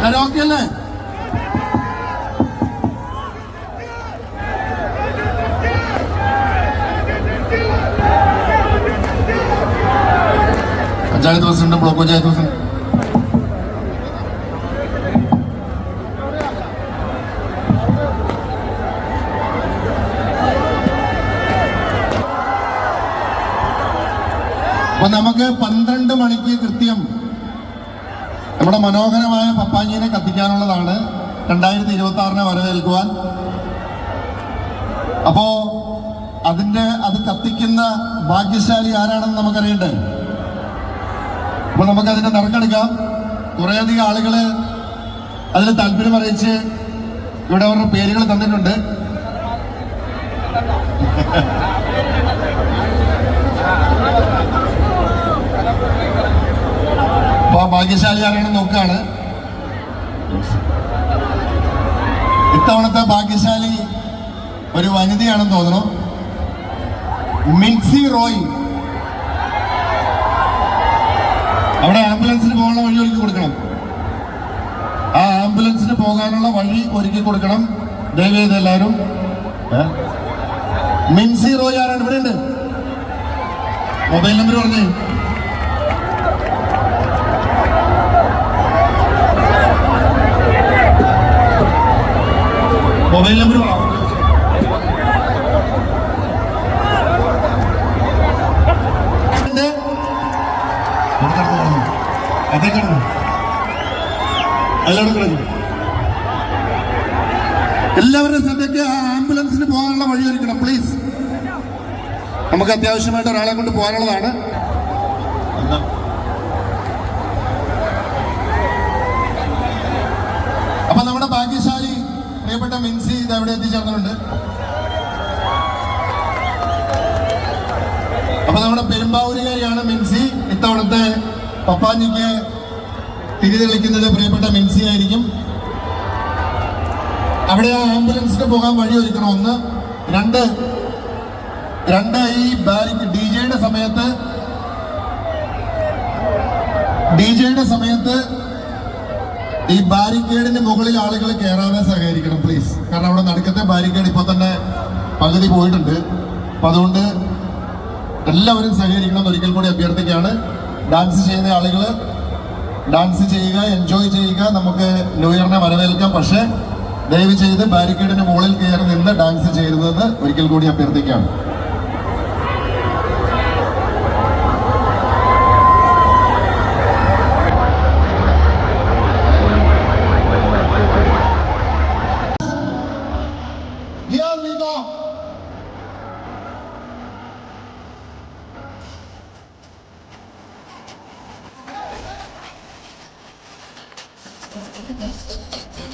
എല്ലാരും ഓക്കെ അല്ലേ panchayat president block panchayat president അപ്പൊ നമുക്ക് പന്ത്രണ്ട് മണിക്ക് കൃത്യം നമ്മുടെ മനോഹരമായ പപ്പാഞ്ഞിനെ കത്തിക്കാനുള്ളതാണ് രണ്ടായിരത്തി ഇരുപത്തി ആറിനെ വരവേൽക്കുവാൻ. അപ്പോ അതിന്റെ അത് കത്തിക്കുന്ന ഭാഗ്യശാലി ആരാണെന്ന് നമുക്കറിയണ്ടേ? അപ്പൊ നമുക്ക് അതിന്റെ നറുക്കെടുക്കാം കുറേയധികം ആളുകൾ അതിൽ താല്പര്യം അറിയിച്ച് ഇവിടെ അവരുടെ പേരുകൾ തന്നിട്ടുണ്ട്. ഭാഗ്യശാലി ആരാണെന്ന് നോക്കുകയാണ്. ഇത്തവണത്തെ ഭാഗ്യശാലി ഒരു വനിതയാണെന്ന് തോന്നുന്നു. മിൻസി റോയ്. അവിടെ ആംബുലൻസിന് പോകാനുള്ള വഴി ഒരുക്കി കൊടുക്കണം. ആ ആംബുലൻസിന് പോകാനുള്ള വഴി ഒരുക്കി കൊടുക്കണം. ദയവേത് എല്ലാവരും. മിൻസി റോയ് ആരാണ്? ഇവിടെ ഉണ്ട് മൊബൈൽ നമ്പർ പറഞ്ഞേ. മൊബൈൽ നമ്പർ അതേ ശ്രദ്ധയ്ക്ക് ആ ആംബുലൻസിന് പോകാനുള്ള വഴി ഒരുക്കണം പ്ലീസ് നമുക്ക് അത്യാവശ്യമായിട്ട് ഒരാളെ കൊണ്ട് പോകാനുള്ളതാണ്. അപ്പൊ നമ്മുടെ ഭാഗ്യശാലി പ്രിയപ്പെട്ട മിൻസി ഇത് എവിടെ എത്തിച്ചേർന്നിട്ടുണ്ട് അപ്പൊ നമ്മുടെ പെരുമ്പാവൂരുകാരിയാണ് മിൻസി ഇത്തവണത്തെ പപ്പാഞ്ഞിക്ക് തിരി തെളിക്കുന്നത് പ്രിയപ്പെട്ട മിൻസി ആയിരിക്കും. അവിടെ ആ ആംബുലൻസിന് പോകാൻ വഴി ഒരുക്കണം. ഒന്ന് രണ്ട് രണ്ട് ഈ ബാരിക്ക് ഡി ജെയുടെ സമയത്ത് ഡി ജെയുടെ സമയത്ത് ഈ ബാരിക്കേഡിന് മുകളിൽ ആളുകൾ കയറാതെ സഹകരിക്കണം പ്ലീസ് കാരണം അവിടെ നടുക്കത്തെ ബാരിക്കേഡ് ഇപ്പോൾ തന്നെ പകുതി പോയിട്ടുണ്ട്. അപ്പൊ അതുകൊണ്ട് എല്ലാവരും സഹകരിക്കണം ഒരിക്കൽ കൂടി അഭ്യർത്ഥിക്കുകയാണ്. ഡാൻസ് ചെയ്യുന്ന ആളുകൾ ഡാൻസ് ചെയ്യുക എൻജോയ് ചെയ്യുക. നമുക്ക് ന്യൂ ഇയറിനെ വരവേൽക്കാം. പക്ഷേ ദയവ് ചെയ്ത് ബാരിക്കേഡിന് മുകളിൽ കയറി നിന്ന് ഡാൻസ് ചെയ്യരുതെന്ന് ഒരിക്കൽ കൂടി അഭ്യർത്ഥിക്കുകയാണ്. ちょっと。